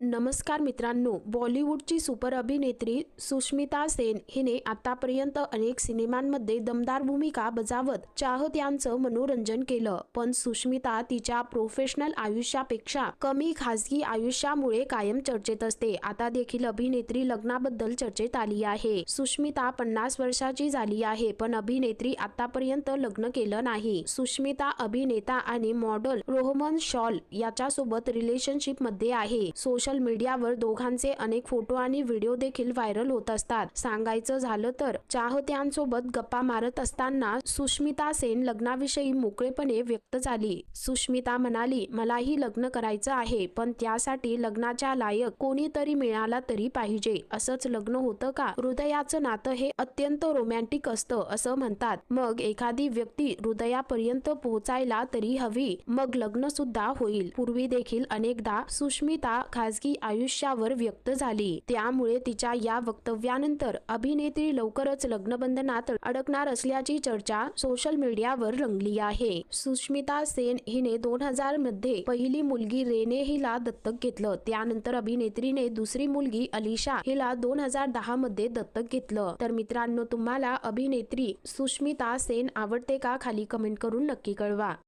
नमस्कार मित्रांनो बॉलिवूडची सुपर अभिनेत्री सुष्मिता सेन हिने आतापर्यंत अनेक सिनेमांमध्ये दमदार भूमिका बजावत चाहत्यांचं मनोरंजन केलं. पण सुष्मिता तिच्या प्रोफेशनल आयुष्यापेक्षा कमी खासगी आयुष्यामुळे कायम चर्चेत असते. आता देखील अभिनेत्री लग्नाबद्दल चर्चेत आली आहे. सुष्मिता पन्नास वर्षाची झाली आहे पण अभिनेत्री आतापर्यंत लग्न केलं नाही. सुष्मिता अभिनेता आणि मॉडेल रोहमन शॉल याच्यासोबत रिलेशनशिपमध्ये आहे. सोशल सोशल मीडियावर दोघांचे अनेक फोटो आणि व्हिडिओ देखील व्हायरल होत असतात. सांगायचं झालं तर चाहत्यांसोबत गप्पा मारत असताना सुष्मिता सेन लग्नाविषयी मोकळेपणे व्यक्त झाली. सुष्मिता म्हणाली मलाही लग्न करायचं आहे पण त्यासाठी लग्नाच्या लायक कोणीतरी मिळाला तरी पाहिजे. असंच लग्न होतं का? हृदयाचं नातं हे अत्यंत रोमॅन्टिक असतं असं म्हणतात. मग एखादी व्यक्ती हृदयापर्यंत पोहोचायला तरी हवी. मग लग्न सुद्धा होईल. पूर्वी देखील अनेकदा सुष्मिता खासगी आयुष्यावर व्यक्त झाली. त्यामुळे तिच्या या वक्तव्यानंतर अभिनेत्री लवकरच लग्नबंधनात अडकणार असल्याची चर्चा सोशल मीडियावर रंगली आहे. सुष्मिता सेन हिने दोन हजारमध्ये पहिली मुलगी रेने हिला दत्तक घेतलं. त्यानंतर अभिनेत्रीने दुसरी मुलगी अलिशा हिला दोन हजार दहा मध्ये दत्तक घेतलं. तर मित्रांनो तुम्हाला अभिनेत्री सुष्मिता सेन आवडते का? खाली कमेंट करून नक्की कळवा.